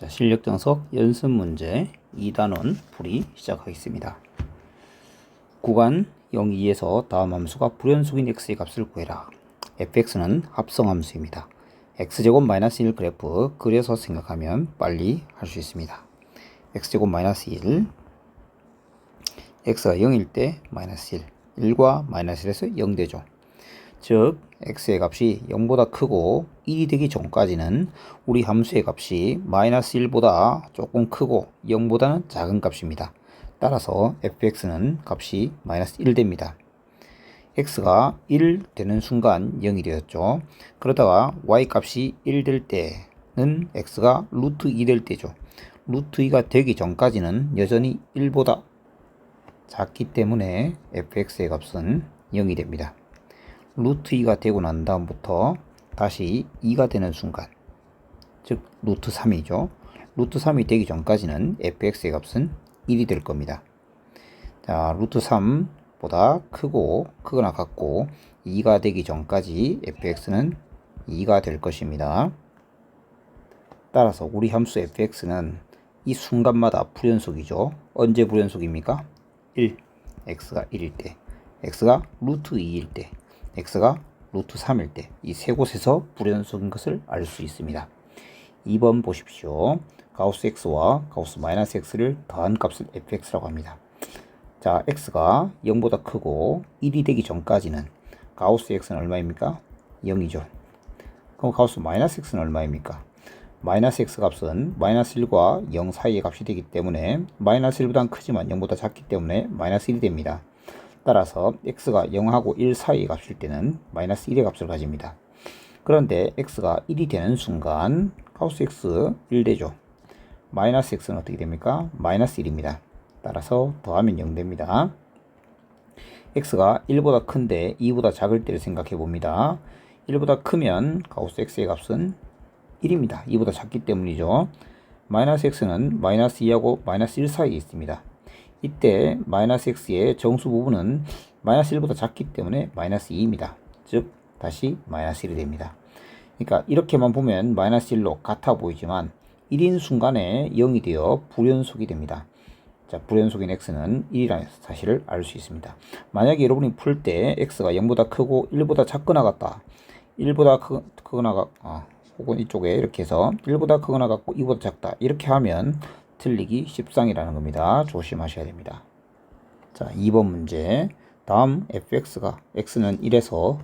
자, 실력 정석 연습 문제 2단원 풀이 시작하겠습니다. 구간 0, 2에서 다음 함수가 불연속인 x의 값을 구해라. fx는 합성함수입니다. x제곱 마이너스 1 그래프 그려서 생각하면 빨리 할 수 있습니다. x제곱 마이너스 1 x가 0일 때 마이너스 1 1과 마이너스 1에서 0 되죠. 즉 x의 값이 0보다 크고 1이 되기 전까지는 우리 함수의 값이 마이너스 1보다 조금 크고 0보다는 작은 값입니다. 따라서 fx는 값이 마이너스 1 됩니다. x가 1 되는 순간 0이 되었죠. 그러다가 y 값이 1 될 때는 x가 루트 2 될 때죠. 루트 2가 되기 전까지는 여전히 1보다 작기 때문에 fx의 값은 0이 됩니다. 루트 2가 되고 난 다음부터 다시 2가 되는 순간 즉 루트 3이죠. 루트 3이 되기 전까지는 fx의 값은 1이 될 겁니다. 자, 루트 3보다 크고 크거나 같고 2가 되기 전까지 fx는 2가 될 것입니다. 따라서 우리 함수 fx는 이 순간마다 불연속이죠. 언제 불연속입니까? 1. x가 1일 때, x가 루트 2일 때, x가 루트 3일 때 이 세 곳에서 불연속인 것을 알 수 있습니다. 2번 보십시오. 가우스 x와 가우스 마이너스 x를 더한 값을 fx라고 합니다. 자, x가 0보다 크고 1이 되기 전까지는 가우스 x는 얼마입니까? 0이죠. 그럼 가우스 마이너스 x는 얼마입니까? 마이너스 x 값은 마이너스 1과 0 사이의 값이 되기 때문에 마이너스 1보다 크지만 0보다 작기 때문에 마이너스 1이 됩니다. 따라서 x가 0하고 1 사이의 값일 때는 마이너스 1의 값을 가집니다. 그런데 x가 1이 되는 순간 가우스 x 1 되죠. 마이너스 x는 어떻게 됩니까? 마이너스 1입니다. 따라서 더하면 0 됩니다. x가 1보다 큰데 2보다 작을 때를 생각해 봅니다. 1보다 크면 가우스 x의 값은 1입니다. 2보다 작기 때문이죠. 마이너스 x는 마이너스 2하고 마이너스 1 사이에 있습니다. 이때 마이너스 x의 정수 부분은 마이너스 1보다 작기 때문에 마이너스 2입니다. 즉 다시 마이너스 1이 됩니다. 그러니까 이렇게만 보면 마이너스 1로 같아 보이지만 1인 순간에 0이 되어 불연속이 됩니다. 자, 불연속인 x는 1이라는 사실을 알 수 있습니다. 만약에 여러분이 풀 때 x가 0보다 크고 1보다 작거나 같다. 1보다 크, 크거나 같, 아, 혹은 이쪽에 이렇게 해서 1보다 크거나 같고 2보다 작다. 이렇게 하면 틀리기 십상이라는 겁니다. 조심하셔야 됩니다. 자, 2번 문제. 다음 fx가 x는 1에서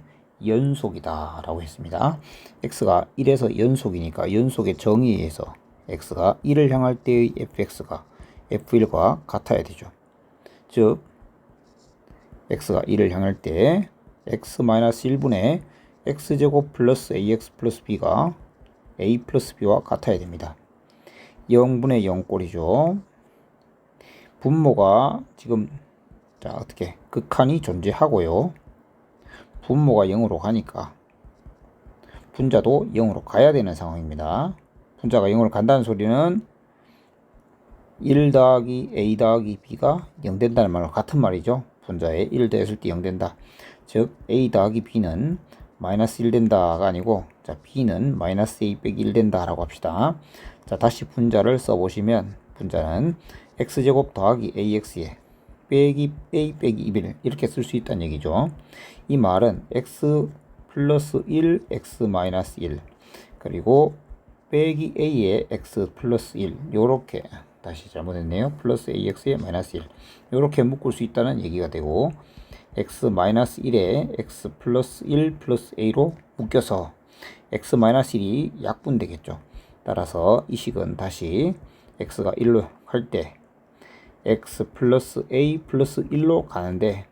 연속이다 라고 했습니다. x가 1에서 연속이니까 연속의 정의에 의해서 x가 1을 향할 때의 fx가 f1과 같아야 되죠. 즉 x가 1을 향할 때 x-1분의 x제곱 플러스 ax 플러스 b가 a 플러스 b와 같아야 됩니다. 0분의 0꼴이죠. 분모가 지금 자 어떻게 극한이 존재하고요. 분모가 0으로 가니까 분자도 0으로 가야 되는 상황입니다. 분자가 0으로 간다는 소리는 1 더하기 a 더하기 b가 0 된다는 말과 같은 말이죠. 분자에 1 더했을 때 0 된다. 즉 a 더하기 b는 마이너스 1 된다가 아니고 자 b는 마이너스 a 빼기 1 된다라고 합시다. 자 다시 분자를 써보시면 분자는 x제곱 더하기 ax에 빼기 a 빼기 2를 이렇게 쓸 수 있다는 얘기죠. 이 말은 x 플러스 1 x 마이너스 1 그리고 빼기 a에 x 플러스 1 요렇게 다시 잘못했네요. 플러스 ax에 마이너스 1 요렇게 묶을 수 있다는 얘기가 되고 x 마이너스 1에 x 플러스 1 플러스 a로 묶여서 x 마이너스 1이 약분되겠죠. 따라서 이 식은 다시 x가 1로 할 때 x 플러스 a 플러스 1로 가는데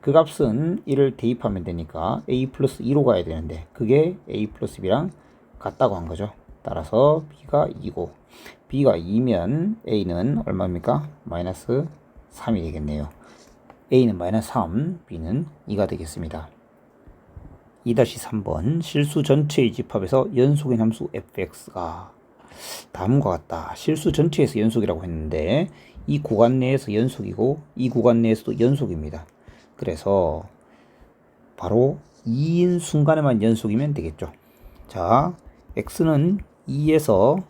그 값은 1을 대입하면 되니까 a 플러스 2로 가야 되는데 그게 a 플러스 b랑 같다고 한 거죠. 따라서 b가 2고 b가 2면 a는 얼마입니까? 마이너스 3이 되겠네요. a는 마이너스 3, b는 2가 되겠습니다. 2-3번 실수 전체의 집합에서 연속인 함수 fx가 다음과 같다. 실수 전체에서 연속이라고 했는데 이 구간 내에서 연속이고 이 구간 내에서도 연속입니다. 그래서 바로 2인 순간에만 연속이면 되겠죠. 자, x는 2에서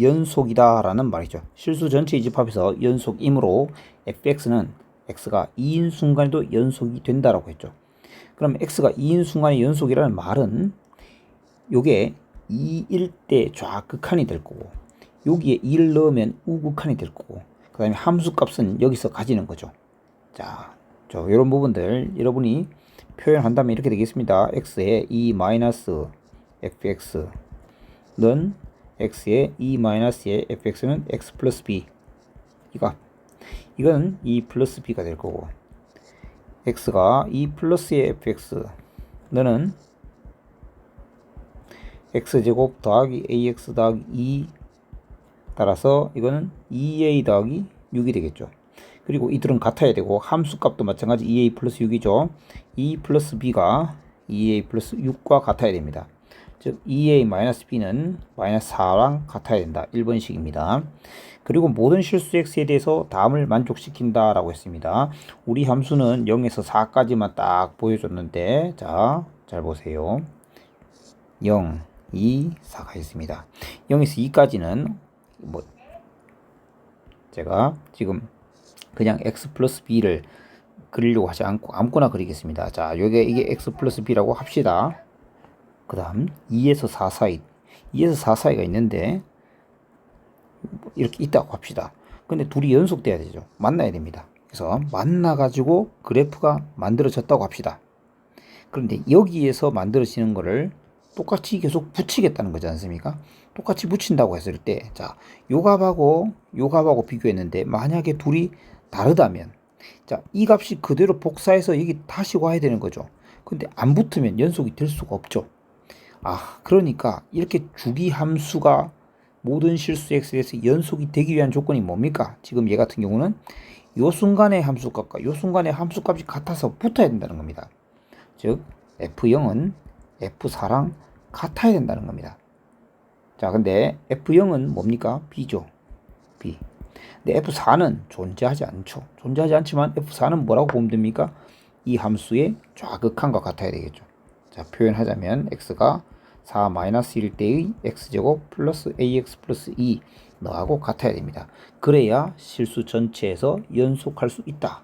연속이다라는 말이죠. 실수 전체 집합에서 연속이므로 fx는 x가 2인 순간에도 연속이 된다라고 했죠. 그럼 x가 2인 순간의 연속이라는 말은 요게 2일 때 좌극한이 될 거고 여기에 2를 넣으면 우극한이 될 거고 그 다음에 함수 값은 여기서 가지는 거죠. 자, 저 이런 부분들 여러분이 표현한다면 이렇게 되겠습니다. x의 2 마이너스 fx는 x의 2 마이너스의 fx는 x 플러스 b 이거 이건 2 플러스 b가 될 거고 x가 2 플러스의 fx 너는 x제곱 더하기 ax 더하기 2 따라서 이거는 2a 더하기 6이 되겠죠. 그리고 이들은 같아야 되고 함수값도 마찬가지 2a 플러스 6이죠. 2 플러스 b가 2a 플러스 6과 같아야 됩니다. 즉 2a 마이너스 b는 마이너스 4랑 같아야 된다. 1번식입니다. 그리고 모든 실수 x에 대해서 다음을 만족시킨다 라고 했습니다. 우리 함수는 0에서 4까지만 딱 보여줬는데 자, 잘 보세요. 0, 2, 4가 있습니다. 0에서 2까지는 뭐 제가 지금 그냥 x 플러스 b를 그리려고 하지 않고 아무거나 그리겠습니다. 자, 요게 이게 x 플러스 b라고 합시다. 그 다음 2에서 4 사이 2에서 4 사이가 있는데 이렇게 있다고 합시다. 근데 둘이 연속돼야 되죠. 만나야 됩니다. 그래서 만나 가지고 그래프가 만들어졌다고 합시다. 그런데 여기에서 만들어지는 거를 똑같이 계속 붙이겠다는 거지 않습니까? 똑같이 붙인다고 했을 때, 자, 요 값하고 요 값하고 비교했는데, 만약에 둘이 다르다면, 자, 이 값이 그대로 복사해서 여기 다시 와야 되는 거죠. 근데 안 붙으면 연속이 될 수가 없죠. 아, 그러니까 이렇게 주기 함수가 모든 실수 x에서 연속이 되기 위한 조건이 뭡니까? 지금 얘 같은 경우는 요 순간의 함수값과 요 순간의 함수값이 같아서 붙어야 된다는 겁니다. 즉 f0은 f4랑 같아야 된다는 겁니다. 자, 근데 f0은 뭡니까? b죠. b. 근데 f4는 존재하지 않죠. 존재하지 않지만 f4는 뭐라고 보면 됩니까? 이 함수의 좌극한과 같아야 되겠죠. 자, 표현하자면 x가 4 마이너스 1 때의 x제곱 플러스 ax 플러스 2 너하고 같아야 됩니다. 그래야 실수 전체에서 연속할 수 있다.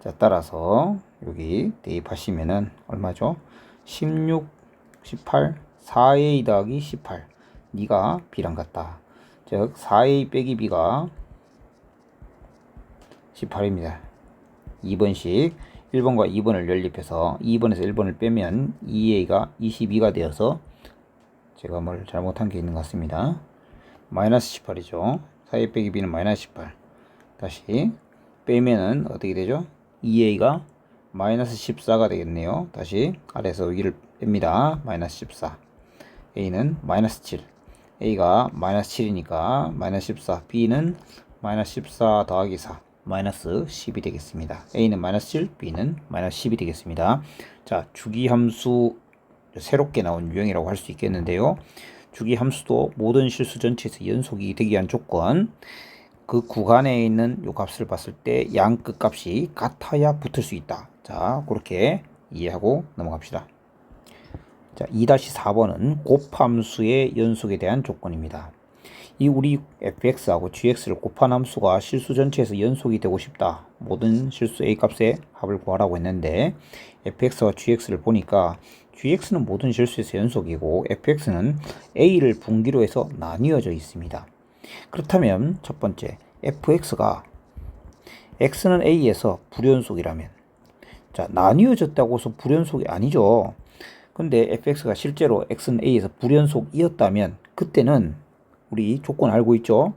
자, 따라서 여기 대입하시면은 얼마죠? 16, 18, 4a 더하기 18. 네가 b랑 같다. 즉 4a 빼기 b가 18입니다. 2번씩 1번과 2번을 연립해서 2번에서 1번을 빼면 2a가 22가 되어서 제가 뭘 잘못한 게 있는 것 같습니다. 마이너스 18이죠. 4a 빼기 b는 마이너스 18. 다시 빼면은 어떻게 되죠? 2a가 마이너스 14가 되겠네요. 다시 아래에서 여기를 뺍니다. 마이너스 14. a는 마이너스 7. a가 마이너스 7이니까 마이너스 14. b는 마이너스 14 더하기 4. 마이너스 10이 되겠습니다. a는 마이너스 7, b는 마이너스 10이 되겠습니다. 자, 주기 함수 새롭게 나온 유형이라고 할 수 있겠는데요. 주기 함수도 모든 실수 전체에서 연속이 되기 위한 조건 그 구간에 있는 요 값을 봤을 때 양끝 값이 같아야 붙을 수 있다. 자, 그렇게 이해하고 넘어갑시다. 자, 2-4번은 곱함수의 연속에 대한 조건입니다. 이 우리 fx하고 gx를 곱한 함수가 실수 전체에서 연속이 되고 싶다. 모든 실수 a 값의 합을 구하라고 했는데 fx와 gx를 보니까 gx는 모든 실수에서 연속이고 fx는 a를 분기로 해서 나뉘어져 있습니다. 그렇다면 첫 번째 fx가 x는 a에서 불연속이라면 자 나뉘어졌다고 해서 불연속이 아니죠. 근데 fx가 실제로 x는 a에서 불연속이었다면 그때는 우리 조건 알고 있죠?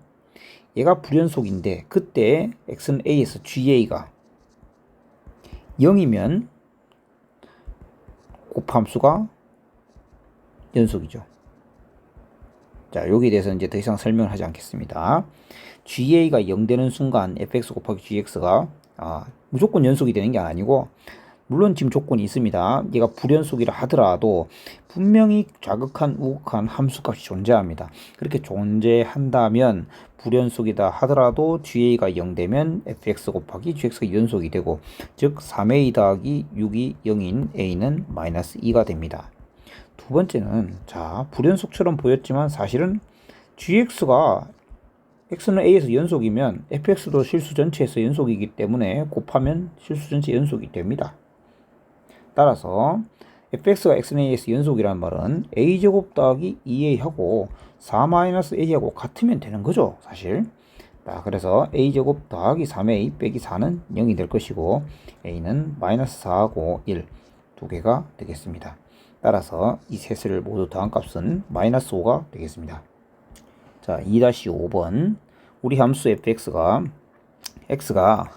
얘가 불연속인데 그때 x는 a에서 ga가 0이면 곱함수가 연속이죠. 자, 여기에 대해서 이제 더 이상 설명을 하지 않겠습니다. GA가 0 되는 순간 fx 곱하기 gx가 아, 무조건 연속이 되는 게 아니고 물론 지금 조건이 있습니다. 얘가 불연속이라 하더라도 분명히 좌극한 우극한 함수값이 존재합니다. 그렇게 존재한다면 불연속이다 하더라도 GA가 0 되면 fx 곱하기 gx가 연속이 되고 즉 3a 더하기 6이 0인 a는 마이너스 2가 됩니다. 두 번째는 자 불연속처럼 보였지만 사실은 gx가 x는 a에서 연속이면 fx도 실수 전체에서 연속이기 때문에 곱하면 실수 전체 연속이 됩니다. 따라서 fx가 x는 a에서 연속이라는 말은 a제곱 더하기 2a하고 4-a하고 같으면 되는 거죠 사실 자, 그래서 a제곱 더하기 3a 빼기 4는 0이 될 것이고 a는 마이너스 4하고 1 두 개가 되겠습니다. 따라서 이 셋을 모두 더한 값은 마이너스 5가 되겠습니다. 자, 2-5번 우리 함수 fx가 x가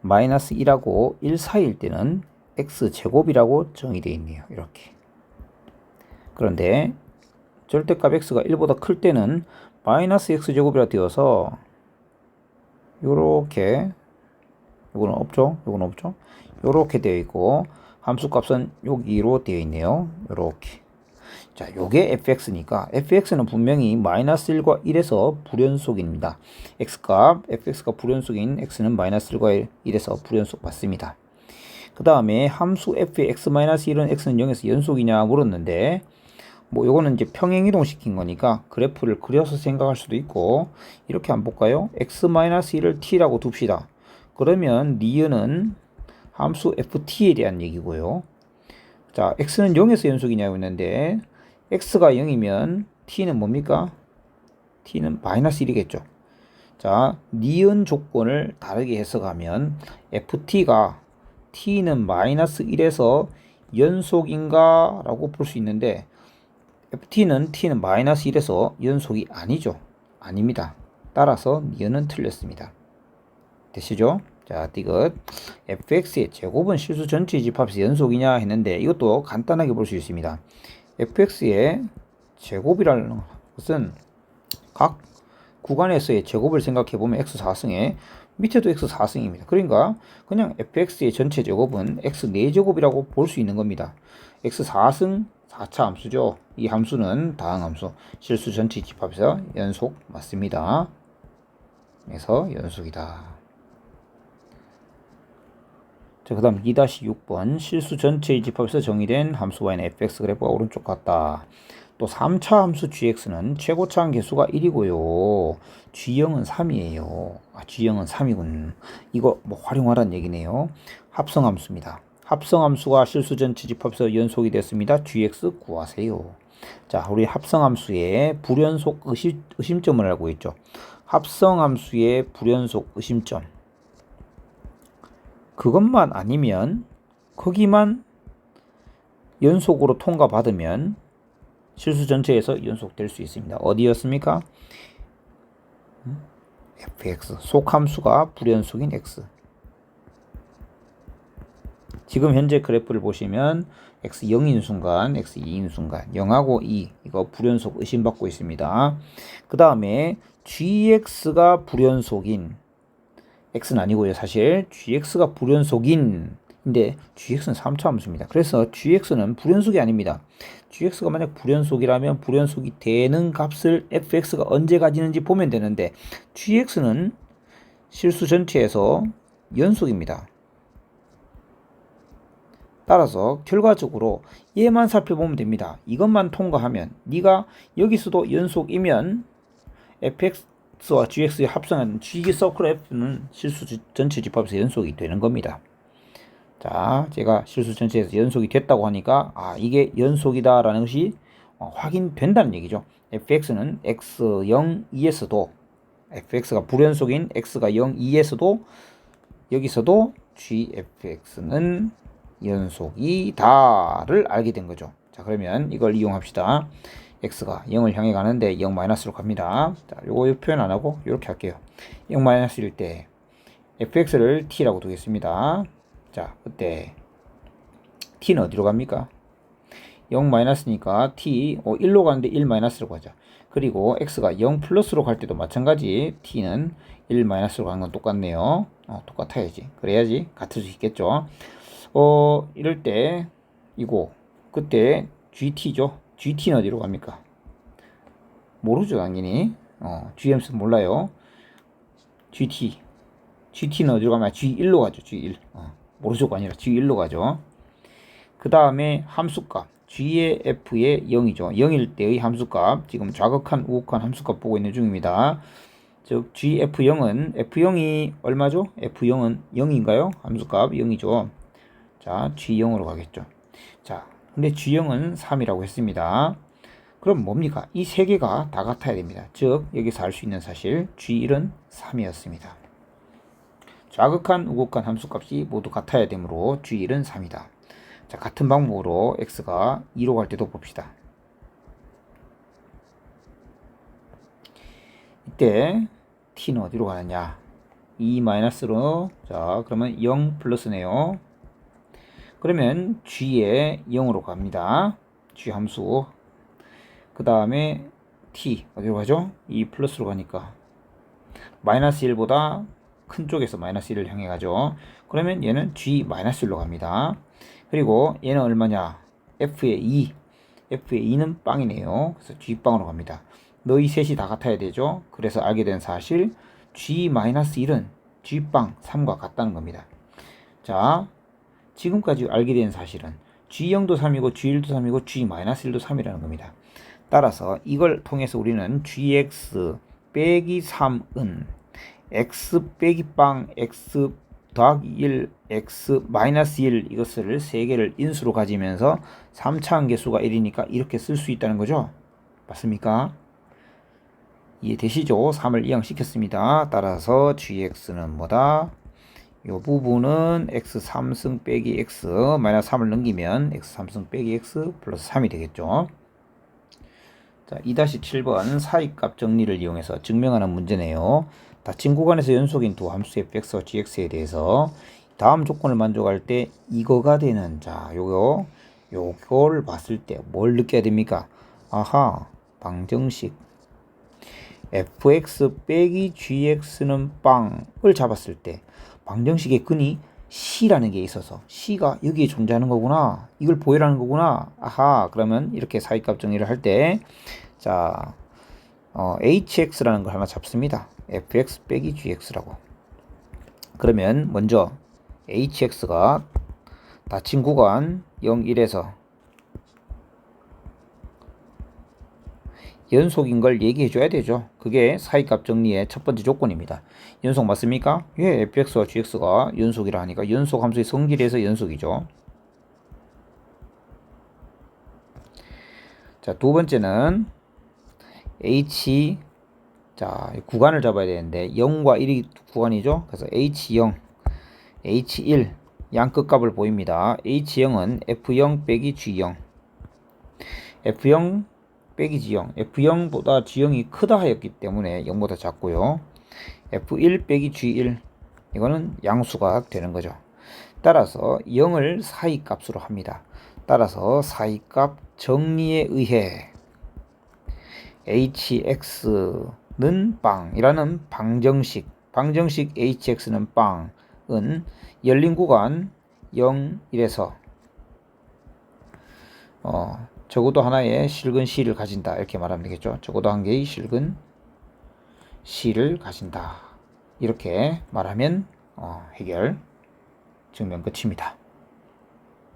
마이너스 1하고 1 사이일 때는 x제곱이라고 정의되어 있네요. 이렇게. 그런데 절대값 x가 1보다 클 때는 마이너스 x제곱이라 되어서 요렇게 요거는 없죠? 요거는 없죠? 요렇게 되어 있고 함수값은 여기로 되어 있네요. 요렇게. 자, 요게 fx니까 fx는 분명히 마이너스 1과 1에서 불연속입니다. x값 fx가 불연속인 x는 마이너스 1과 1에서 불연속 맞습니다. 그 다음에 함수 f의 x-1은 x는 0에서 연속이냐 물었는데 뭐 요거는 이제 평행 이동 시킨 거니까 그래프를 그려서 생각할 수도 있고 이렇게 한번 볼까요? x-1을 t라고 둡시다. 그러면 니은은 함수 ft에 대한 얘기고요. 자, x는 0에서 연속이냐고 했는데 x가 0이면 t는 뭡니까? t는 마이너스 1이겠죠. 자, 니은 조건을 다르게 해석하면 ft가 t는 마이너스 1에서 연속인가 라고 볼 수 있는데 ft는 t는 마이너스 1에서 연속이 아니죠. 아닙니다. 따라서 니은은 틀렸습니다. 되시죠? 자, 디귿 fx의 제곱은 실수 전체 집합에서 연속이냐 했는데 이것도 간단하게 볼 수 있습니다. fx의 제곱이라는 것은 각 구간에서의 제곱을 생각해 보면 x 4승에 밑에도 x 4승입니다. 그러니까 그냥 fx의 전체 제곱은 x 4제곱이라고 볼 수 있는 겁니다. x 4승 4차 함수죠. 이 함수는 다항 함수 실수 전체 집합에서 연속 맞습니다. 그래서 연속이다. 자, 그 다음 2-6번 실수 전체의 집합에서 정의된 함수 y는 fx 그래프가 오른쪽 같다. 또 3차 함수 gx는 최고차항 개수가 1이고요. g형은 3이에요. 아, g형은 3이군. 이거 뭐 활용하라는 얘기네요. 합성함수입니다. 합성함수가 실수 전체 집합에서 연속이 됐습니다. gx 구하세요. 자, 우리 합성함수의 불연속 의심, 의심점을 알고 있죠. 합성함수의 불연속 의심점. 그것만 아니면 거기만 연속으로 통과받으면 실수 전체에서 연속될 수 있습니다. 어디였습니까? fx 속함수가 불연속인 x 지금 현재 그래프를 보시면 x 0인 순간, x 2인 순간 0하고 2 이거 불연속 의심받고 있습니다. 그 다음에 gx가 불연속인 x는 아니고요. 사실 gx가 불연속인 인데 gx는 3차 함수입니다. 그래서 gx는 불연속이 아닙니다. gx가 만약 불연속이라면 불연속이 되는 값을 fx가 언제 가지는지 보면 되는데 gx는 실수 전체에서 연속입니다. 따라서 결과적으로 얘만 살펴보면 됩니다. 이것만 통과하면 네가 여기서도 연속이면 fx x와 gx의 합성한 g 서클 f는 실수 전체 집합에서 연속이 되는 겁니다. 자, 제가 실수 전체에서 연속이 됐다고 하니까 아 이게 연속이다라는 것이 어, 확인된다는 얘기죠. fx는 x 0 2에서도 fx가 불연속인 x가 0 2에서도 여기서도 gfx는 연속이다를 알게 된 거죠. 자, 그러면 이걸 이용합시다. x가 0을 향해 가는데 0 마이너스로 갑니다. 자, 요거 표현 안 하고 이렇게 할게요. 0 마이너스일 때 fx를 t라고 두겠습니다. 자, 그때 t는 어디로 갑니까? 0 마이너스니까 t 어, 1로 가는데 1 마이너스로 가자. 그리고 x가 0 플러스로 갈 때도 마찬가지 t는 1 마이너스로 가는 건 똑같네요. 어, 똑같아야지. 그래야지 같을 수 있겠죠. 어, 이럴 때 이거 그때 gt죠. GT는 어디로 갑니까? 모르죠, 당연히. 어, GMS 몰라요. GT. GT는 어디로 가면 G1로 가죠, G1. 어, 모르죠가 아니라 G1로 가죠. 그 다음에 함수값. g의 f의 0이죠. 0일 때의 함수값 지금 좌극한 우극한 함수값 보고 있는 중입니다. 즉 gf0은 f0이 얼마죠? f0은 0인가요? 함수값 0이죠. 자 g0으로 가겠죠. 자 근데 g0은 3이라고 했습니다. 그럼 뭡니까? 이 세 개가 다 같아야 됩니다. 즉 여기서 알 수 있는 사실 g1은 3이었습니다. 좌극한 우극한 함수값이 모두 같아야 되므로 g1은 3이다. 자 같은 방법으로 x가 2로 갈 때도 봅시다. 이때 t는 어디로 가느냐? 2 마이너스로 자 그러면 0 플러스네요. 그러면 g에 0으로 갑니다. g 함수 그 다음에 t 어디로 가죠? 2 플러스로 가니까 마이너스 1보다 큰 쪽에서 마이너스 1을 향해 가죠. 그러면 얘는 g 마이너스 1로 갑니다. 그리고 얘는 얼마냐? f의 2 f의 2는 빵이네요. 그래서 g빵으로 갑니다. 너희 셋이 다 같아야 되죠. 그래서 알게 된 사실 g-1은 g빵 3과 같다는 겁니다. 자, 지금까지 알게 된 사실은 g0도 3이고 g1도 3이고 g-1도 3이라는 겁니다. 따라서 이걸 통해서 우리는 gx 빼기 3은 x 빼기 빵 x 더하기 1 x 마이너스 1 이것을 세 개를 인수로 가지면서 3차원 개수가 1이니까 이렇게 쓸 수 있다는 거죠. 맞습니까? 이해되시죠? 3을 이항시켰습니다. 따라서 gx는 뭐다? 이 부분은 x 3승 빼기 x 마이너스 3을 넘기면 x 3승 빼기 x 플러스 3이 되겠죠. 자, 2-7번 사이값 정리를 이용해서 증명하는 문제네요. 닫힌 구간에서 연속인 두 함수의 fx와 gx에 대해서 다음 조건을 만족할 때 이거가 되는 자, 요거 요거를 봤을 때 뭘 느껴야 됩니까? 아하, 방정식. fx 빼기 gx는 빵을 잡았을 때 방정식의 근이 c라는 게 있어서 c가 여기에 존재하는 거구나 이걸 보여라는 거구나. 아하 그러면 이렇게 사이값 정리를 할 때 자 어, hx라는 걸 하나 잡습니다 fx 빼기 gx라고 그러면 먼저 hx가 닫힌 구간 0, 1에서 연속인 걸 얘기해 줘야 되죠. 그게 사이값 정리의 첫 번째 조건입니다. 연속 맞습니까? 예, fx와 gx가 연속이라 하니까 연속 함수의 성질에서 연속이죠. 자, 두 번째는 h 자, 구간을 잡아야 되는데 0과 1이 구간이죠. 그래서 h0, h1 양끝 값을 보입니다. h0은 f0 빼기 g0 f0 빼기 G형 F0보다 G형이 크다 하였기 때문에 0보다 작고요. F1 빼기 G1 이거는 양수가 되는 거죠. 따라서 0을 사이 값으로 합니다. 따라서 사이 값 정리에 의해 hx 는 빵이라는 방정식 방정식 hx는 빵은 열린 구간 0, 1에서 어, 적어도 하나의 실근 C를 가진다. 이렇게 말하면 되겠죠. 적어도 한 개의 실근 C를 가진다. 이렇게 말하면 어, 해결 증명 끝입니다.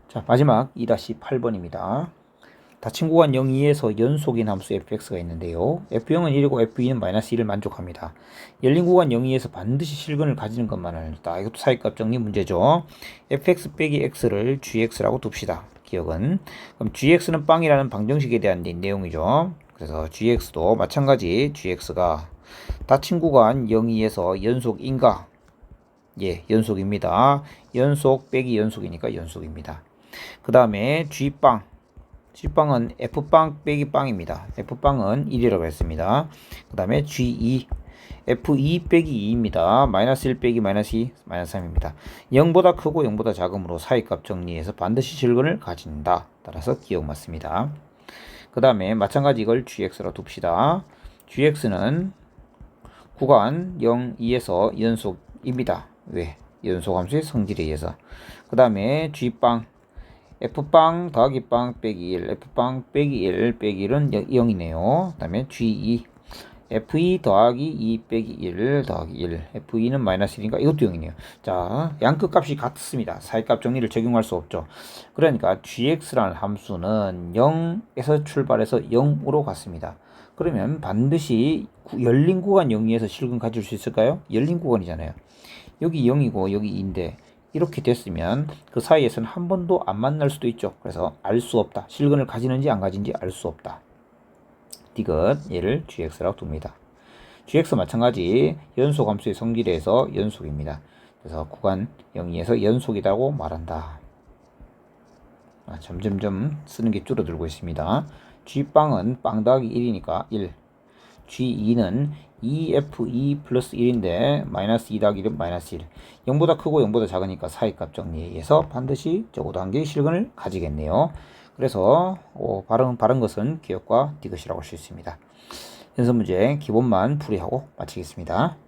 자, 마지막 2-8번입니다. 닫힌 구간 0, 2에서 연속인 함수 fx가 있는데요. f0은 1이고 f2는 마이너스 1을 만족합니다. 열린 구간 0, 2에서 반드시 실근을 가지는 것만을 다 이것도 사이값 정리 문제죠. fx 빼기 x를 gx라고 둡시다. 기억은 그럼 gx는 빵이라는 방정식에 대한 내용이죠. 그래서 gx도 마찬가지 gx가 닫힌 구간 0, 2에서 연속인가? 예, 연속입니다. 연속 빼기 연속이니까 연속입니다. 그 다음에 g빵 g빵은 f빵 빼기 빵입니다. f빵은 1이라고 했습니다. 그 다음에 g2 F2 빼기 2입니다. 마이너스 1 빼기 마이너스 2, 마이너스 3입니다. 0보다 크고 0보다 작음으로 사이값 정리해서 반드시 실근을 가진다. 따라서 기억 맞습니다. 그 다음에 마찬가지 이걸 gx로 둡시다. gx는 구간 0, 2에서 연속입니다. 왜? 연속 함수의 성질에 의해서. 그 다음에 g빵 f빵 더하기 빵 빼기 1 f빵 빼기 1 빼기 1은 0이네요. 그 다음에 g2 F2 더하기 2 빼기 1 더하기 1 F2는 마이너스 1이니까 이것도 0이네요. 자 양끝 값이 같습니다. 사이값 정리를 적용할 수 없죠. 그러니까 gx라는 함수는 0에서 출발해서 0으로 갔습니다. 그러면 반드시 구- 열린 구간 0에서 실근 가질 수 있을까요? 열린 구간이잖아요. 여기 0이고 여기 2인데 이렇게 됐으면 그 사이에서는 한 번도 안 만날 수도 있죠 그래서 알 수 없다 실근을 가지는지 안 가진지 알 수 없다 디귿 얘를 gx라고 둡니다. gx 마찬가지 연속 함수의 성질에서 연속입니다. 그래서 구간 0에서 연속이라고 말한다. 아, 점점점 쓰는 게 줄어들고 있습니다. g빵은 빵 더하기 1이니까 1. G2는 2f2 플러스 1인데 마이너스 2 더하기 1은 마이너스 1. 0보다 크고 0보다 작으니까 사이값 정리에 의해서 반드시 적어도 한 개의 실근을 가지겠네요. 그래서 어, 바른, 바른 것은 기억과 디귿이라고 할 수 있습니다. 연습 문제 기본만 풀이하고 마치겠습니다.